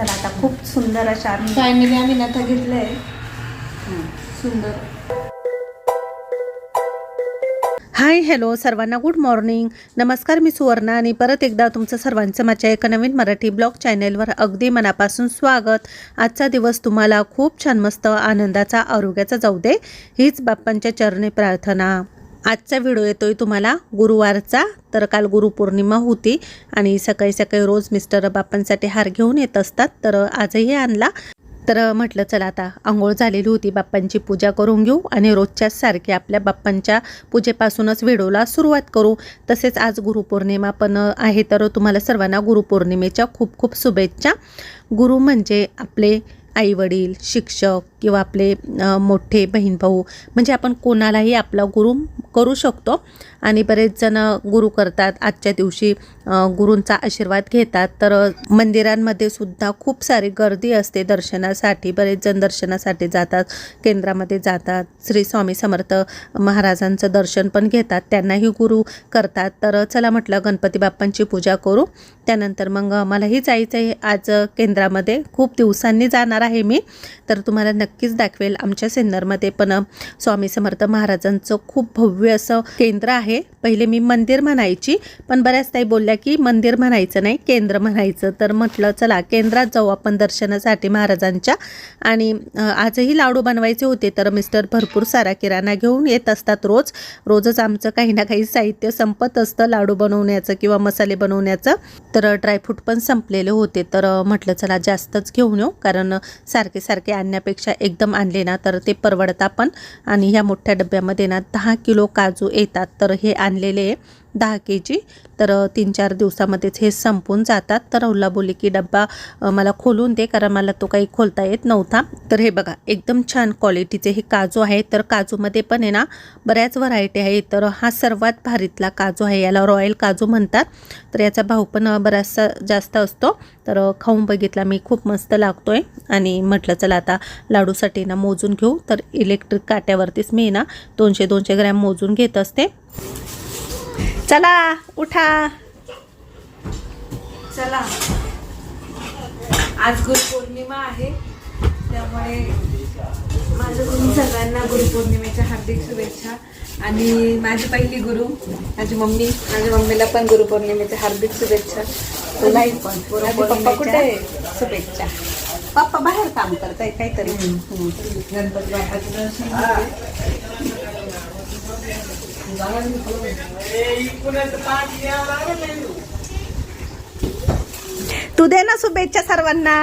चला आता खूप सुंदर अशा आम्ही फायनली आम्ही नथा घेतलंय. सुंदर. हाय हॅलो सर्वांना गुड मॉर्निंग नमस्कार मी सुवर्णा आणि परत एकदा तुमचं सर्वांचं माझ्या एका नवीन मराठी ब्लॉग चॅनेलवर अगदी मनापासून स्वागत. आजचा दिवस तुम्हाला खूप छान मस्त आनंदाचा आरोग्याचा जाऊ दे. हीच बाप्पांच्या चरणी प्रार्थना. आजचा व्हिडिओ येतोय तुम्हाला गुरुवारचा. तर काल गुरुपौर्णिमा होती आणि सकाळी सकाळी रोज मिस्टर बाप्पांसाठी हार घेऊन येत असतात. तर आजही आणला. तर म्हटलं चला आता आंघोळ झालेली होती. बाप्पांची पूजा करून घेऊ आणि रोजच्याच सारखी आपल्या बाप्पांच्या पूजेपासूनच व्हिडिओला सुरुवात करू. तसेच आज गुरुपौर्णिमा पण आहे. तर तुम्हाला सर्वांना गुरुपौर्णिमेच्या खूप खूप शुभेच्छा. गुरु म्हणजे आपले आईवडील शिक्षक किंवा आपले मोठे बहीण भाऊ म्हणजे आपण कोणालाही आपला गुरु करू शकतो. आणि बरेच जण गुरु करतात. आजच्या दिवशी गुरूंचा आशीर्वाद घेतात. तर मंदिरांमध्ये सुद्धा खूप सारी गर्दी असते दर्शनासाठी. बरेच जण दर्शनासाठी जातात. केंद्रामध्ये जातात. श्री स्वामी समर्थ महाराजांचं दर्शन पण घेतात. त्यांनाही गुरु करतात. तर चला म्हटलं गणपती बाप्पांची पूजा करू. त्यानंतर मग मलाही जायचं आहे आज केंद्रामध्ये खूप दिवसांनी जाणार आहे मी. तर तुम्हाला नक्कीच दाखवेल आमच्या सिन्नरमध्ये. पण स्वामी समर्थ महाराजांचं खूप भव्य असं केंद्र आहे. पहिले मी मंदिर म्हणायची पण बऱ्याच ताई बोलल्या की मंदिर म्हणायचं नाही केंद्र म्हणायचं. तर म्हटलं चला केंद्रात जाऊ आपण दर्शनासाठी महाराजांच्या. आणि आजही लाडू बनवायचे होते तर मिस्टर भरपूर सारा किराणा घेऊन येत असतात रोज. रोजच आमचं काही ना काही साहित्य संपत असतं लाडू बनवण्याचं किंवा मसाले बनवण्याचं. तर ड्रायफ्रूट पण संपलेले होते. तर म्हटलं चला जास्तच घेऊन येऊ कारण सारखे सारखे आणण्यापेक्षा एकदम आणले ना तर ते परवडता पण. आणि ह्या मोठ्या डब्यामध्ये ना दहा किलो काजू येतात. तर हे आणलेले दहा के जी तर तीन चार दिवसामध्येच हे संपून जातात. तर राहुलला बोलली की डब्बा मला खोलून दे कारण मला तो काही खोलता येत नव्हता. तर हे बघा एकदम छान क्वालिटीचे हे काजू आहे तर काजूमध्ये पण आहे ना बऱ्याच व्हरायटी आहे तर हा सर्वात भारीतला काजू आहे याला रॉयल काजू म्हणतात. तर याचा भाव पण बराचसा जास्त असतो. तर खाऊन बघितला मी खूप मस्त लागतोय. आणि म्हटलं चला आता लाडूसाठी ना मोजून घेऊ. तर इलेक्ट्रिक काट्यावरतीच मी ना दोनशे दोनशे ग्रॅम मोजून घेत असते. चला उठा. चला. आज गुरुपौर्णिमा आहे. त्यामुळे माझ्याकडून सगळ्यांना गुरुपौर्णिमेच्या हार्दिक शुभेच्छा. आणि माझी पहिली गुरु माझी मम्मी माझ्या मम्मीला पण गुरुपौर्णिमेच्या हार्दिक शुभेच्छा. तुलाही पण. पप्पा कुठे आहे शुभेच्छा. पप्पा बाहेर काम करताय काहीतरी. गणपती बाप्पाचं दर्शन. तू दे ना शुभेच्छा सर्वांना.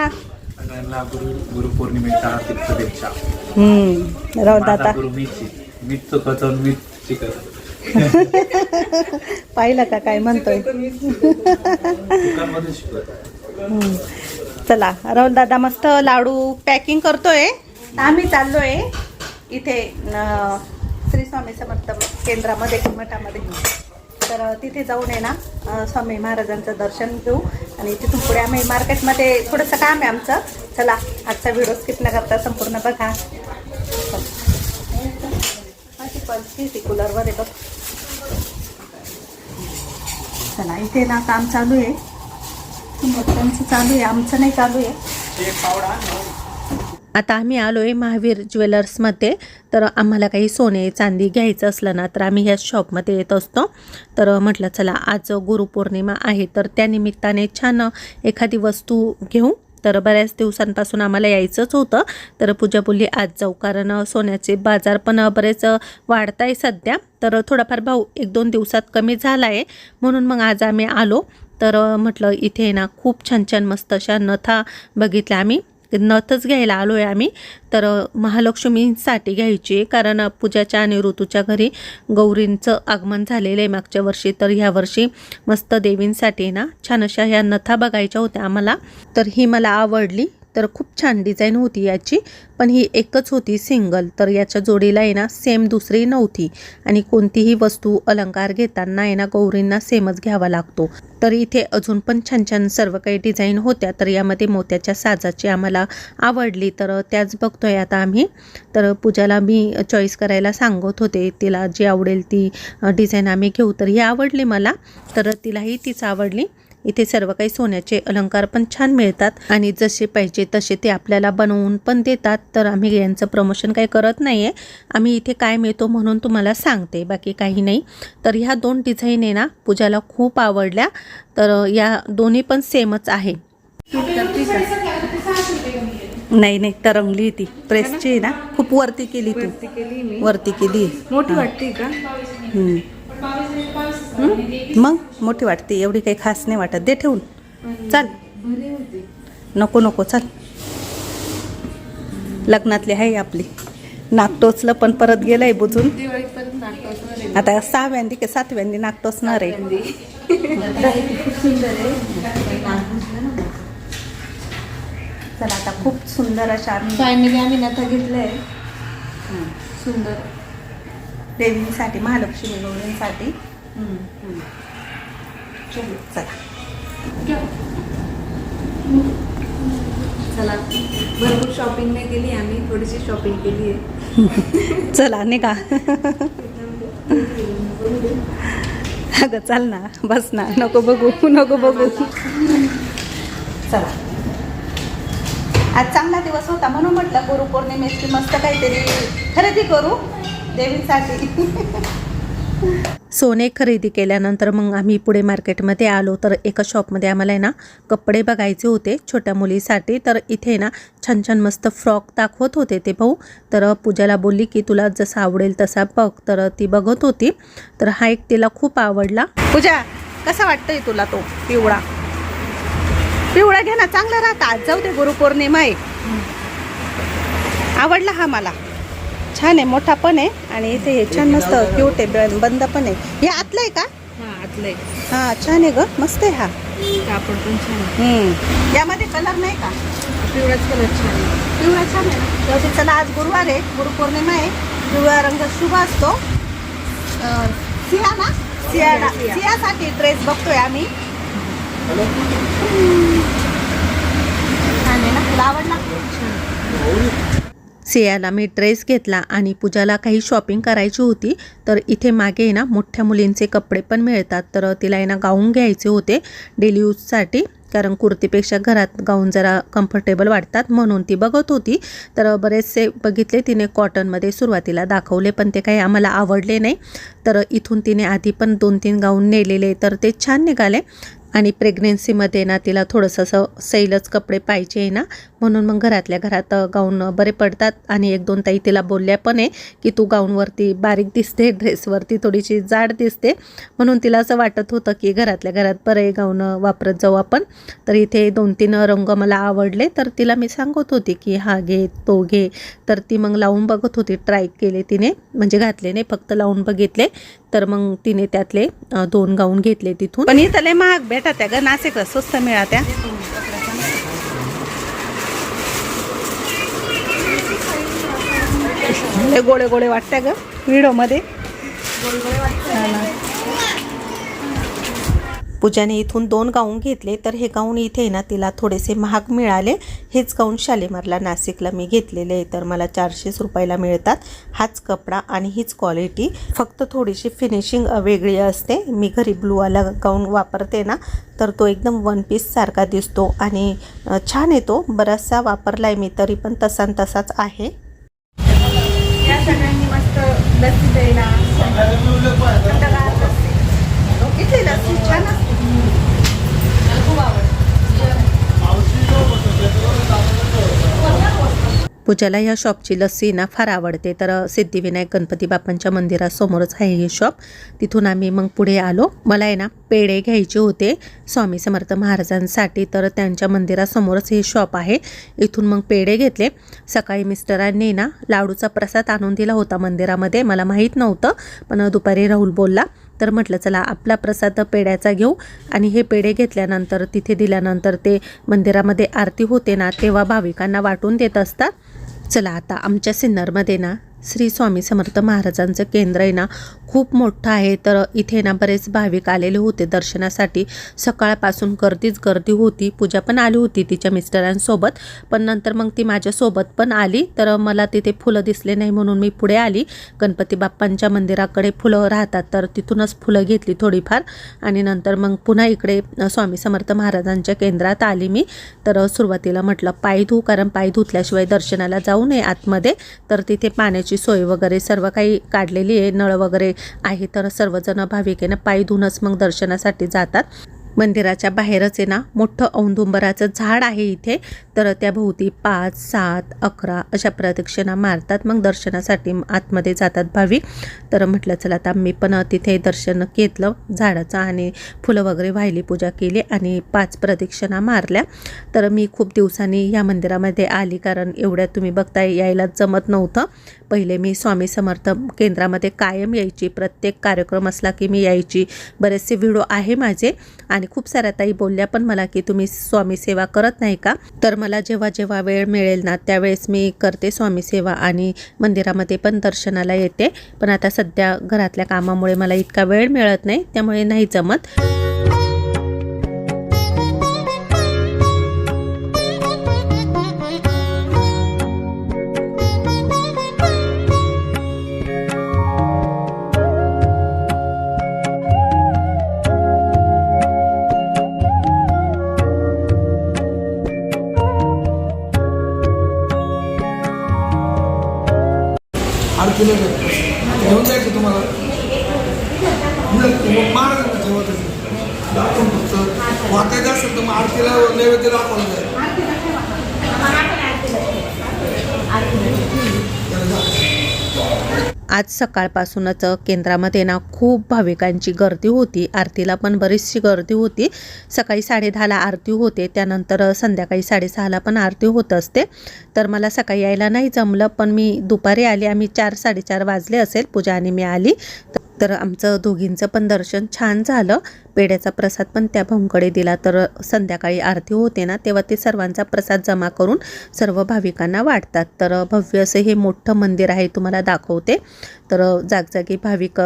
सगळ्यांना गुरु गुरुपौर्णिमेच्या हार्दिक शुभेच्छा. हम्म राहू दादा गुरु मीच. मीच मीच पाहिलं का काय म्हणतोय? हम्म. चला राहुल दादा मस्त लाडू पॅकिंग करतोय. आम्ही चाललोय इथे न, श्री स्वामी समर्थ केंद्रामध्ये मठामध्ये. तर तिथे जाऊन आहे ना स्वामी महाराजांचं दर्शन घेऊ. आणि तिथून पुढे आम्ही मार्केटमध्ये थोडंसं काम आहे आमचं. चला आजचा व्हिडिओ स्किप न करता संपूर्ण बघा. माझी पल्स कूलरवर आहे बघ. चला इथे ना काम चालू आहे. मोठ्यांचं चालू आहे आमचं नाही चालू आहे. आता आम्ही आलो आहे महावीर ज्वेलर्समध्ये तर आम्हाला काही सोने चांदी घ्यायचं असलं ना तर आम्ही ह्याच शॉपमध्ये येत असतो. तर म्हटलं चला आज गुरुपौर्णिमा आहे तर त्यानिमित्ताने छान एखादी वस्तू घेऊ. तर बऱ्याच दिवसांपासून आम्हाला यायचंच होतं. तर पूजा बोलली आज जाऊ कारण सोन्याचे बाजार पण बरेच वाढत आहे सध्या. तर थोडाफार भाव एक दोन दिवसात कमी झाला आहे म्हणून मग आज आम्ही आलो. तर म्हटलं इथे ना खूप छान छान मस्त अशा नथा बघितल्या आम्ही. नथच घ्यायला आलो आहे आम्ही. तर महालक्ष्मीसाठी घ्यायची आहे. कारण पूजाच्या आणि ऋतूच्या घरी गौरींचं आगमन झालेलं आहे मागच्या वर्षी. तर ह्या वर्षी मस्त देवींसाठी ना छान अशा ह्या नथा बघायच्या होत्या आम्हाला. तर ही मला आवडली. तर खूप छान डिझाईन होती याची. पण ही एकच होती सिंगल. तर याच्या जोडीला आहे ना सेम दुसरी नव्हती. आणि कोणतीही वस्तू अलंकार घेताना आहे ना गौरींना सेमच घ्यावा लागतो. तर इथे अजून पण छान छान सर्व काही डिझाईन होत्या. तर यामध्ये मोत्याच्या साजाची आम्हाला आवडली. तर त्याच बघतोय आता आम्ही. तर पूजाला मी चॉईस करायला सांगत होते. तिला जी आवडेल ती डिझाईन आम्ही घेऊ. तर ही आवडली मला. तर तिलाही तीच आवडली. इथे सर्व काही सोन्याचे अलंकार पण छान मिळतात. आणि जसे पाहिजे तसे ते आपल्याला बनवून पण देतात. तर आम्ही यांचं प्रमोशन काही करत नाही आहे आम्ही इथे काय मिळतो म्हणून तुम्हाला सांगते. बाकी काही नाही. तर ह्या दोन डिझाईन आहे ना पूजाला खूप आवडल्या. तर या दोन्ही पण सेमच आहे. नाही नाही तरंगली ती. प्रेसची ना. खूप वरती केली तू. वरती केली मी. वरती केली. मोठी वाटते का? मग? मोठी वाटते. एवढी काही खास नाही वाटत. दे ठेवून. चाल. नको नको. चाल. लग्नातली आहे आपली. नाक टोचलं पण परत गेलंय बुजून. आता सहाव्यांदी की सातव्यांदी नाक टोचणार आहे. खूप सुंदर आहे चला आता खूप सुंदर अशा आम्ही फायनली आम्ही नथा घेतलंय. सुंदर. देवींसाठी महालक्ष्मी गौरींसाठी चला. चला. भरपूर शॉपिंग नाही केली आम्ही थोडीशी शॉपिंग केली आहे. चला निघा. अगं चाल ना बस ना. नको बघू नको बघू. चला. आज चांगला दिवस होता म्हणून म्हटलं गुरुपौर्णिमेची मस्त काहीतरी खरेदी करू. देवींसाठी. सोने खरेदी केल्यानंतर मग आम्ही पुढे मार्केटमध्ये आलो. तर एका शॉपमध्ये आम्हाला आहे ना कपडे बघायचे होते छोट्या मुलीसाठी. तर इथे ना छान छान मस्त फ्रॉक दाखवत होते ते भाऊ. तर पूजाला बोलली की तुला जसा आवडेल तसा बघ. तर ती बघत होती. तर हा एक तिला खूप आवडला. पूजा कसा वाटतोय तुला तो पिवळा? पिवळा घे ना चांगला राहता. आज जाऊ दे गुरुपौर्णिमा आहे. आवडला हा मला. छान आहे मोठा पण आहे आणि इथे हे छान मस्त क्यूट आहे बंद पण आहे. हे आतलं आहे का? हा आतलंय हा छान आहे ग मस्त आहे हा. कापड पण छान आहे. यामध्ये कलर नाही का? पिवळाच कलर छान आहे. पिवळा छान आहे. चला आज गुरुवार आहे गुरुपौर्णिमा आहे. पिवळा रंग शुभ असतो. सिया ना सियाला सिया. सियासाठी ड्रेस बघतोय आम्ही. छान आहे ना? तुला आवडला सियाला मी ड्रेस घेतला आणि पूजाला काही शॉपिंग करायची होती तर इथे मागे आहे ना मोठ्या मुलींचे कपडे पण मिळतात. तर तिला आहे ना गाऊन घ्यायचे होते डेली यूजसाठी कारण कुर्तीपेक्षा घरात गाऊन जरा कम्फर्टेबल वाटतात म्हणून ती बघत होती. तर बरेचसे बघितले तिने कॉटनमध्ये सुरुवातीला दाखवले पण ते काही आम्हाला आवडले नाही. तर इथून तिने आधी पण दोन तीन गाऊन नेलेले तर ते छान निघाले. आणि प्रेग्नेन्सीमध्ये ना तिला थोडंसं असं सैलच कपडे पाहिजे आहे ना म्हणून मग घरातल्या घरात गाऊन बरे पडतात. आणि एक दोन ताई तिला बोलल्या पण आहे की तू गाऊनवरती बारीक दिसते ड्रेसवरती थोडीशी जाड दिसते. म्हणून तिला असं वाटत होतं की घरातल्या घरात बरे गाऊन वापरत जाऊ आपण. तर इथे दोन तीन रंग मला आवडले. तर तिला मी सांगत होती की हा घे तो घे. तर ती मग लावून बघत होती. ट्राय केले तिने. म्हणजे घातले नाही फक्त लावून बघितले. तर मग तिने त्यातले दोन गाऊन घेतले तिथून. पण इथं लय महाग भेटा त्या ग नाशिकला स्वस्त मिळात्या. लय गोळे गोळे वाटत्या ग व्हिडिओमध्ये पूजाने इथून दोन गाऊन घेतले तर हे गाऊन इथे ना तिला थोडेसे महाग मिळाले. हेच गाऊन शालेमारला नाशिकला मी घेतलेले आहे. तर मला चारशेच रुपयाला मिळतात. हाच कपडा आणि हीच क्वालिटी फक्त थोडीशी फिनिशिंग वेगळी असते. मी घरी ब्लूवाला गाऊन वापरते ना तर तो एकदम वन पीस सारखा दिसतो आणि छान येतो बराचसा वापरला आहे मी तरी पण तसा न तसाच आहे. या सगळ्यांनी मस्त लस्सी द्यायला. इथली लस्सी? छान असते मला खूप आवडतं पूजाला ह्या शॉपची लस्सी ना फार आवडते. तर सिद्धिविनायक गणपती बाप्पांच्या मंदिरासमोरच आहे हे शॉप. तिथून आम्ही मग पुढे आलो. मला आहे ना पेढे घ्यायचे होते स्वामी समर्थ महाराजांसाठी. तर त्यांच्या मंदिरासमोरच हे शॉप आहे. इथून मग पेढे घेतले. सकाळी मिस्टरांनी ना लाडूचा प्रसाद आणून दिला होता मंदिरामध्ये. मला माहीत नव्हतं पण दुपारी राहुल बोलला. तर म्हटलं चला आपला प्रसाद पेढ्याचा घेऊ. आणि हे पेढे घेतल्यानंतर तिथे दिल्यानंतर ते मंदिरामध्ये आरती होते ना तेव्हा भाविकांना वाटून देत असतात. चला आता आमच्या सिन्नरमध्ये ना. श्री स्वामी समर्थ महाराजांचं केंद्र आहे ना खूप मोठं आहे. तर इथे ना बरेच भाविक आलेले होते दर्शनासाठी. सकाळपासून गर्दीच गर्दी होती. पूजा पण आली होती तिच्या मिस्टरांसोबत. पण नंतर मग ती माझ्यासोबत पण आली. तर मला तिथे फुलं दिसले नाही म्हणून मी पुढे आली. गणपती बाप्पांच्या मंदिराकडे फुलं राहतात. तर तिथूनच फुलं घेतली थोडीफार. आणि नंतर मग पुन्हा इकडे स्वामी समर्थ महाराजांच्या केंद्रात आली मी. तर सुरुवातीला म्हटलं पाय धू कारण पाय धुतल्याशिवाय दर्शनाला जाऊ नये आतमध्ये. तर तिथे पाण्याची सोय वगैरे सर्व काही काढलेली आहे. नळ वगैरे आहे तर सर्वजण भाविक आहे ना पाय धुवूनच मग दर्शनासाठी जातात. मंदिराच्या बाहेरच आहे ना मोठं औंदुंबराचं झाड आहे इथे. तर त्या भोवती पाच सात अकरा अशा प्रदक्षिणा मारतात. मग दर्शनासाठी आतमध्ये जातात भाविक. तर म्हटलं चला आता मी पण तिथे दर्शन घेतलं झाडाचं आणि फुलं वगैरे वाहिली पूजा केली आणि पाच प्रदक्षिणा मारल्या. तर मी खूप दिवसांनी या मंदिरामध्ये आली कारण एवढ्या तुम्ही बघताय यायला जमत नव्हतं. पहिले मी स्वामी समर्थ केंद्रामध्ये कायम यायची प्रत्येक कार्यक्रम असला की मी यायची. बरेचसे व्हिडिओ आहे माझे आणि खूप साऱ्या ताई बोलल्या पण मला की तुम्ही स्वामी सेवा करत नाही का? तर मला जेव्हा जेव्हा वेळ मिळेल ना त्यावेळेस मी करते स्वामी सेवा आणि मंदिरामध्ये पण दर्शनाला येते. पण आता सध्या घरातल्या कामामुळे मला इतका वेळ मिळत नाही त्यामुळे नाही जमत. सकाळपासूनच केंद्रामध्ये ना खूप भाविकांची गर्दी होती. आरतीला पण बरीचशी गर्दी होती. सकाळी साडेदहाला आरती होते. त्यानंतर संध्याकाळी साडेसहाला पण आरती होत असते. तर मला सकाळी यायला नाही जमलं पण मी दुपारी आली. आम्ही चार साडेचार वाजले असेल. पूजा आणि मी आली. तर तर आमचं दोघींचं पण दर्शन छान झालं. पेढ्याचा प्रसाद पण त्या भाऊंकडे दिला. तर संध्याकाळी आरती होते ना तेव्हा ते सर्वांचा प्रसाद जमा करून सर्व भाविकांना वाटतात. तर भव्य असं हे मोठं मंदिर आहे तुम्हाला दाखवते. तर जागजागी भाविक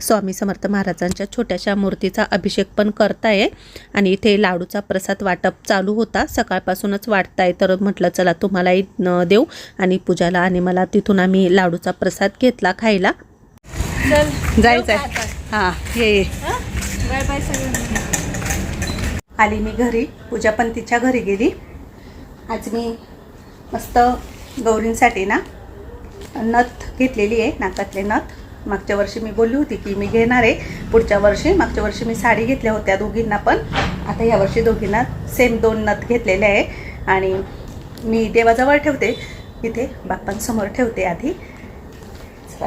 स्वामी समर्थ महाराजांच्या छोट्याशा मूर्तीचा अभिषेक पण करताय. आणि इथे लाडूचा प्रसाद वाटप चालू होता. सकाळपासूनच वाटताय. तर म्हटलं चला तुम्हालाही देऊ. आणि पूजाला आणि मला तिथून आम्ही लाडूचा प्रसाद घेतला खायला. चल जायचंय हां ये ये. बाय आली मी घरी. पूजा पण तिच्या घरी गेली. आज मी मस्त गौरींसाठी ना नथ घेतलेली आहे नाकातले नथ. मागच्या वर्षी मी बोलली होती की मी घेणार आहे. पुढच्या वर्षी मागच्या वर्षी मी साडी घेतल्या होत्या दोघींना पण. आता या वर्षी दोघींना सेम दोन नथ घेतलेले आहे. आणि मी देवाजवळ ठेवते. इथे बाप्पांसमोर ठेवते आधी. चला.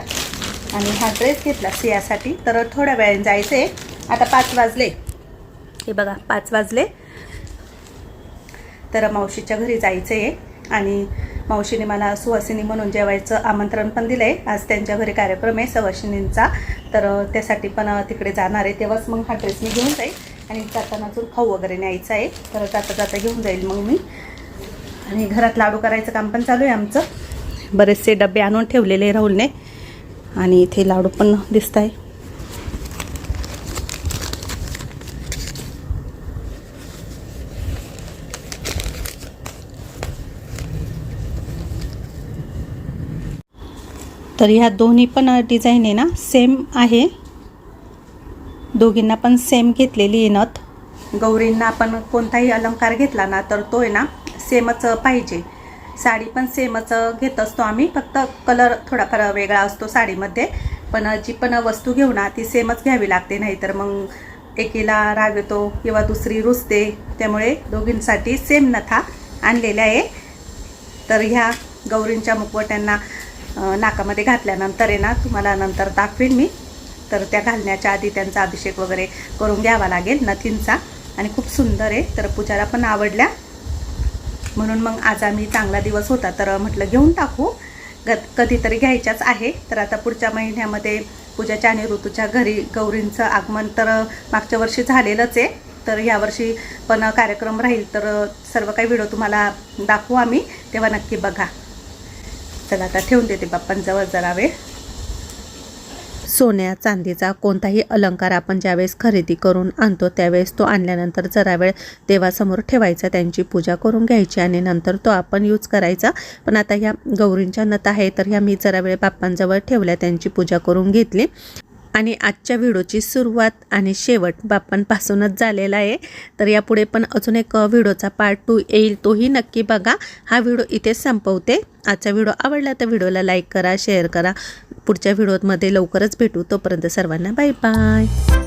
आणि हा ड्रेस घेतला सियासाठी. तर थोड्या वेळाने जायचं आहे आता पाच वाजले. हे बघा पाच वाजले. तर मावशीच्या घरी जायचं आहे आणि मावशीने मला सुवासिनी म्हणून जेवायचं आमंत्रण पण दिलं आहे आज त्यांच्या घरी कार्यक्रम आहे सवासिनींचा तर त्यासाठी पण तिकडे जाणार आहे. तेव्हाच मग हा ड्रेस मी घेऊन जाईल. आणि जाताना अजून खाऊ वगैरे न्यायचा आहे. तर जाता जाता घेऊन जाईल मग मी. आणि घरात लाडू करायचं काम पण चालू आहे आमचं. बरेचसे डबे आणून ठेवलेले आहे राहुलने. आणि इथे लाडू पण दिसत आहे तर ह्या दोन्ही पण डिझाईन आहे ना सेम आहे. दोघींना पण सेम घेतलेली आहे नथ. गौरींना आपण कोणताही अलंकार घेतला ना तर तो आहे ना सेमच पाहिजे. साडी पण सेमच घेत असतो आम्ही. फक्त कलर थोडाफार वेगळा असतो साडीमध्ये. पण जी पण वस्तू घेऊ ना ती सेमच घ्यावी लागते. नाहीतर मग एकीला राग येतो किंवा दुसरी रुसते. त्यामुळे दोघींसाठी सेम नथा आणलेल्या आहे. तर ह्या गौरींच्या मुखवट्यांना नाकामध्ये घातल्यानंतर आहे ना तुम्हाला नंतर दाखवेन मी. तर त्या घालण्याच्या आधी त्यांचा अभिषेक वगैरे करून घ्यावा लागेल नथींचा. आणि खूप सुंदर आहे. तर पूजाला पण आवडल्या. म्हणून मग आज आम्ही चांगला दिवस होता तर म्हटलं घेऊन टाकू. ग कधीतरी घ्यायच्याच आहे. तर आता पुढच्या महिन्यामध्ये पूजाच्या आणि ऋतूच्या घरी गौरींचं आगमन तर मागच्या वर्षी झालेलंच आहे. तर यावर्षी पण कार्यक्रम राहील तर सर्व काही व्हिडिओ तुम्हाला दाखवू आम्ही. तेव्हा नक्की बघा. चला आता ठेवून देते बाप्पांजवळ जरा वेळ. सोन्या चांदीचा कोणताही अलंकार आपण ज्यावेळेस खरेदी करून आणतो त्यावेळेस तो आणल्यानंतर जरा वेळ देवासमोर ठेवायचा त्यांची पूजा करून घ्यायची आणि नंतर तो आपण यूज करायचा. पण आता ह्या गौरींच्या नत आहे तर ह्या मी जरा वेळ बाप्पांजवळ ठेवल्या त्यांची पूजा करून घेतली. आणि आजच्या व्हिडिओची सुरुवात आणि शेवट बाप्पांपासूनच झालेला आहे. तर यापुढे पण अजून एक व्हिडिओचा पार्ट टू येईल तोही नक्की बघा. हा व्हिडिओ इथेच संपवते. आजचा व्हिडिओ आवडला तर व्हिडिओला लाईक करा शेअर करा. पुढच्या व्हिडिओमध्ये लवकरच भेटू. तोपर्यंत सर्वांना बाय बाय